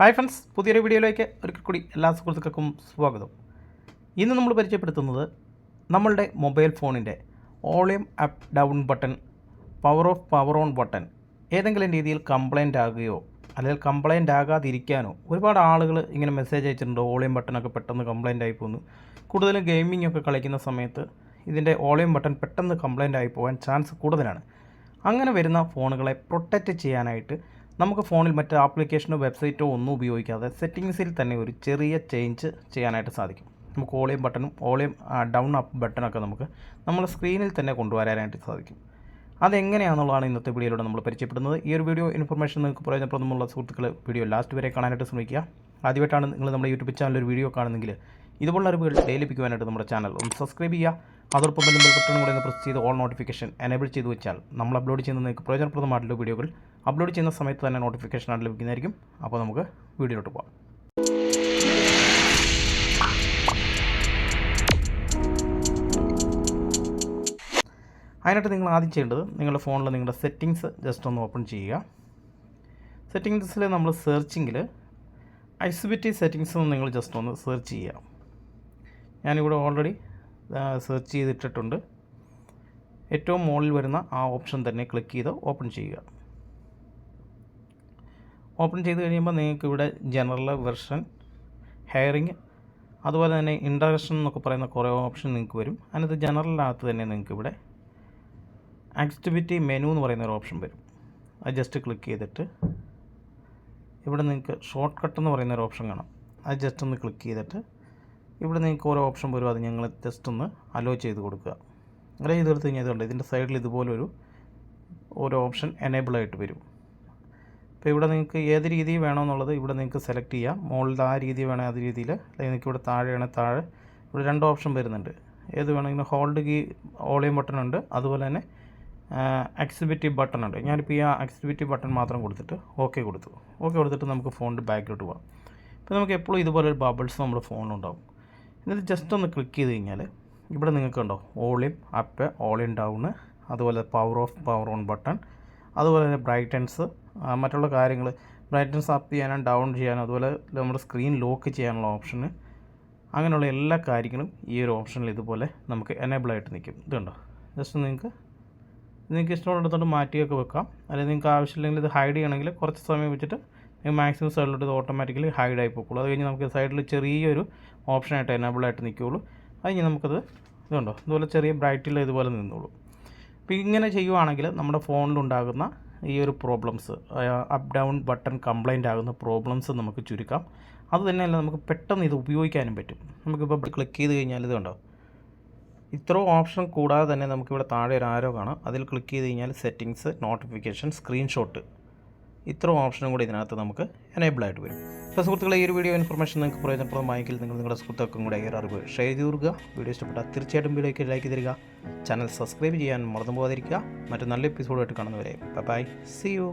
Hi friends പുതിയൊരു വീഡിയോയിലേക്ക് ഒരിക്കൽ കൂടി എല്ലാ സുഹൃത്തുക്കൾക്കും സ്വാഗതം. ഇന്ന് നമ്മൾ പരിചയപ്പെടുത്തുന്നത് നമ്മളുടെ മൊബൈൽ ഫോണിന്റെ volume up down button power off power on button ഏതെങ്കിലും രീതിയിൽ കംപ്ലൈന്റ് ആകുകയോ അല്ലെങ്കിൽ കംപ്ലൈന്റ് ആകാതിരിക്കാനോ ഒരുപാട് ആളുകൾ ഇങ്ങനെ മെസ്സേജ് അയച്ചിട്ടുണ്ട് വോളിയം ബട്ടണൊക്കെ പെട്ടെന്ന് കംപ്ലൈന്റ് ആയി പോകുന്നു കൂടുതലും ഗെയിമിംഗ് ഒക്കെ കളിക്കുന്ന സമയത്ത് ഇതിന്റെ വോളിയം ബട്ടൺ പെട്ടെന്ന് കംപ്ലൈന്റ് ആയി പോകാൻ ചാൻസ് കൂടുതലാണ്. അങ്ങനെ വരുന്ന ഫോണുകളെ പ്രൊട്ടക്റ്റ് ചെയ്യാനായിട്ട് നമുക്ക് ഫോണിൽ മറ്റ് ആപ്ലിക്കേഷനോ വെബ്സൈറ്റോ ഒന്നും ഉപയോഗിക്കാതെ സെറ്റിങ്സിൽ തന്നെ ഒരു ചെറിയ ചേഞ്ച് ചെയ്യാനായിട്ട് സാധിക്കും. നമുക്ക് ഓളിയം ബട്ടണും ഓളിയം ഡൗൺ അപ്പ് ബട്ടണൊക്കെ നമുക്ക് നമ്മുടെ സ്ക്രീനിൽ തന്നെ കൊണ്ടുവരാനായിട്ട് സാധിക്കും. അതെങ്ങനെയാണെന്നുള്ളതാണ് ഇന്നത്തെ വീഡിയോയിലൂടെ നമ്മൾ പരിചയപ്പെടുന്നത്. ഈ ഒരു വീഡിയോ ഇൻഫർമേഷൻ നിങ്ങൾക്ക് പ്രയോജനപ്രദമുള്ള സുഹൃത്തുക്കൾ വീഡിയോ ലാസ്റ്റ് വരെ കാണാനായിട്ട് ശ്രമിക്കുക. ആദ്യമായിട്ടാണ് നിങ്ങൾ നമ്മുടെ യൂട്യൂബ് ചാനലിൽ ഒരു വീഡിയോ കാണുന്നെങ്കിൽ ഇതുപോലുള്ള അറിവുകൾ ഡെയിലി ലഭിക്കുവാനായിട്ട് നമ്മുടെ ചാനൽ ഒന്ന് സബ്സ്ക്രൈബ് ചെയ്യുക. അതോടൊപ്പം ബെൽ ബട്ടൺ കൂടെ ഒന്ന് പ്രസ് ചെയ്ത് ഓൾ നോട്ടിഫിക്കേഷൻ എനേബിൾ ചെയ്ത് വെച്ചാൽ നമ്മൾ അപ്ലോഡ് ചെയ്യുന്ന നിങ്ങൾക്ക് പ്രയോജനപ്രദമായിട്ടുള്ള വീഡിയോകൾ അപ്ലോഡ് ചെയ്യുന്ന സമയത്ത് തന്നെ നോട്ടിഫിക്കേഷൻ ആണ് ലഭിക്കുന്നതായിരിക്കും. അപ്പോൾ നമുക്ക് വീഡിയോയിലോട്ട് പോകാം അതിനായിട്ട് നിങ്ങൾ ആദ്യം ചെയ്യേണ്ടത് നിങ്ങളുടെ ഫോണിൽ നിങ്ങളുടെ സെറ്റിങ്സ് ജസ്റ്റ് ഒന്ന് ഓപ്പൺ ചെയ്യുക. സെറ്റിങ്സിൽ നമ്മൾ സെർച്ചിങ്ങിൽ ഐസിബിറ്റി സെറ്റിങ്സ് നിങ്ങൾ ജസ്റ്റ് ഒന്ന് സെർച്ച് ചെയ്യുക. ഞാനിവിടെ ഓൾറെഡി സെർച്ച് ചെയ്തിട്ടിട്ടുണ്ട്. ഏറ്റവും മുകളിൽ വരുന്ന ആ ഓപ്ഷൻ തന്നെ ക്ലിക്ക് ചെയ്ത് ഓപ്പൺ ചെയ്യുക. ഓപ്പൺ ചെയ്ത് കഴിയുമ്പോൾ നിങ്ങൾക്ക് ഇവിടെ ജനറൽ വെർഷൻ ഹയറിങ് അതുപോലെ തന്നെ ഇൻട്രഡക്ഷൻ എന്നൊക്കെ പറയുന്ന കുറേ ഓപ്ഷൻ നിങ്ങൾക്ക് വരും. അതിനകത്ത് ജനറലിനകത്ത് തന്നെ നിങ്ങൾക്ക് ഇവിടെ ആക്ടിവിറ്റി മെനു എന്ന് പറയുന്ന ഒരു ഓപ്ഷൻ വരും. അത് ജസ്റ്റ് ക്ലിക്ക് ചെയ്തിട്ട് ഇവിടെ നിങ്ങൾക്ക് ഷോർട്ട് കട്ട് എന്ന് പറയുന്ന ഒരു ഓപ്ഷൻ കാണാം. അത് ജസ്റ്റ് ഒന്ന് ക്ലിക്ക് ചെയ്തിട്ട് ഇവിടെ നിങ്ങൾക്ക് ഓരോ ഓപ്ഷൻ വരും. അത് ഞങ്ങൾ ജസ്റ്റ് ഒന്ന് അലോ ചെയ്ത് കൊടുക്കുക. അങ്ങനെ ചെയ്ത് കൊടുത്ത് കഴിഞ്ഞാൽ ഇതുണ്ട് ഇതിന്റെ സൈഡിൽ ഇതുപോലൊരു ഓരോ ഓപ്ഷൻ എനേബിൾ ആയിട്ട് വരും. അപ്പോൾ ഇവിടെ നിങ്ങൾക്ക് ഏത് രീതി വേണമെന്നുള്ളത് ഇവിടെ നിങ്ങൾക്ക് സെലക്ട് ചെയ്യാം. മുകളിൽ ആ രീതി വേണേൽ അത് രീതിയിൽ അല്ലെങ്കിൽ നിങ്ങൾക്ക് ഇവിടെ താഴെയാണ് താഴെ. ഇവിടെ രണ്ട് ഓപ്ഷൻ വരുന്നുണ്ട്. ഏത് വേണമെങ്കിലും ഹോൾഡ് കീ ഓളിയം ബട്ടൺ ഉണ്ട്. അതുപോലെ തന്നെ എക്സിബിറ്റീവ് ബട്ടൺ ഉണ്ട്. ഞാനിപ്പോൾ ഈ ആ എക്സിബിറ്റീവ് ബട്ടൺ മാത്രം കൊടുത്തിട്ട് ഓക്കെ കൊടുത്തു. ഓക്കെ കൊടുത്തിട്ട് നമുക്ക് ഫോണിന്റെ ബാക്കിലോട്ട് പോകാം ഇപ്പോൾ നമുക്ക് എപ്പോഴും ഇതുപോലെ ഒരു ബബിൾസ് നമ്മുടെ ഫോണിലുണ്ടാവും എന്നിട്ട് ജസ്റ്റ് ഒന്ന് ക്ലിക്ക് ചെയ്ത് കഴിഞ്ഞാൽ ഇവിടെ നിങ്ങൾക്ക് ഉണ്ടോ ഓളിയം അപ്പ് ഓളിൻ ഡൗൺ അതുപോലെ power off power on button അതുപോലെ തന്നെ ബ്രൈറ്റൻസ് മറ്റുള്ള കാര്യങ്ങൾ ബ്രൈറ്റൻസ് അപ്പ് ചെയ്യാനും ഡൗൺ ചെയ്യാനും അതുപോലെ നമ്മുടെ സ്ക്രീൻ ലോക്ക് ചെയ്യാനുള്ള ഓപ്ഷന് അങ്ങനെയുള്ള എല്ലാ കാര്യങ്ങളും ഈ ഒരു ഓപ്ഷനിൽ ഇതുപോലെ നമുക്ക് എനേബിൾ ആയിട്ട് നിൽക്കും. ഇതുണ്ടോ ജസ്റ്റ് നിങ്ങൾക്ക് നിങ്ങൾക്ക് ഇഷ്ടമുള്ളിടത്തോട്ട് മാറ്റിയൊക്കെ വെക്കാം. അല്ലെങ്കിൽ നിങ്ങൾക്ക് ആവശ്യമില്ലെങ്കിൽ ഇത് ഹൈഡ് ചെയ്യണമെങ്കിൽ കുറച്ച് സമയം വെച്ചിട്ട് മാക്സിമം സൈഡിലോട്ട് ഇത് ഓട്ടോമാറ്റിക്കലി ഹൈഡ് ആയി പോക്കുള്ളൂ അത് കഴിഞ്ഞ് നമുക്ക് സൈഡിൽ ചെറിയൊരു ഓപ്ഷനായിട്ട് എനേബിൾ ആയിട്ട് നിൽക്കുകയുള്ളൂ അത് കഴിഞ്ഞ് നമുക്കത് ഇതുണ്ടോ? ഇതുപോലെ ചെറിയ ബ്രൈറ്റിൽ ഇതുപോലെ നിന്നോളൂ. അപ്പോൾ ഇങ്ങനെ ചെയ്യുവാണെങ്കിൽ നമ്മുടെ ഫോണിലുണ്ടാകുന്ന ഈ ഒരു problems up down button complaint ആകുന്ന പ്രോബ്ലംസ് നമുക്ക് ചുരുക്കാം. അത് തന്നെയല്ല നമുക്ക് പെട്ടെന്ന് ഇത് ഉപയോഗിക്കാനും പറ്റും. നമുക്കിപ്പോൾ ക്ലിക്ക് ചെയ്ത് കഴിഞ്ഞാൽ ഇത് ഇത്ര ഓപ്ഷൻ കൂടാതെ തന്നെ നമുക്കിവിടെ താഴെ ഒരു ആരോ കാണാം. അതിൽ ക്ലിക്ക് ചെയ്ത് കഴിഞ്ഞാൽ സെറ്റിങ്സ് നോട്ടിഫിക്കേഷൻ സ്ക്രീൻഷോട്ട് ഇത്ര ഓപ്ഷനും കൂടി ഇതിനകത്ത് നമുക്ക് എനേബിൾ ആയിട്ട് വരും. അപ്പോൾ സുഹൃത്തുക്കളെ ഈ ഒരു വീഡിയോ ഇൻഫർമേഷൻ നിങ്ങൾക്ക് പ്രയോജനപ്രദമായെങ്കിൽ നിങ്ങൾ നിങ്ങളുടെ സുഹൃത്തുക്കൾക്കും കൂടെ ഒരു അറിവ് ഷെയർ ചെയ്ത് കൊടുക്കുക. വീഡിയോ ഇഷ്ടപ്പെട്ടാൽ തീർച്ചയായിട്ടും വീഡിയോയ്ക്ക് ലൈക്ക് തരിക ചാനൽ സബ്സ്ക്രൈബ് ചെയ്യാൻ മറന്നു പോകാതിരിക്കുക. മറ്റു നല്ല എപ്പിസോഡായിട്ട് കാണുന്നവരെ ബൈ സി യു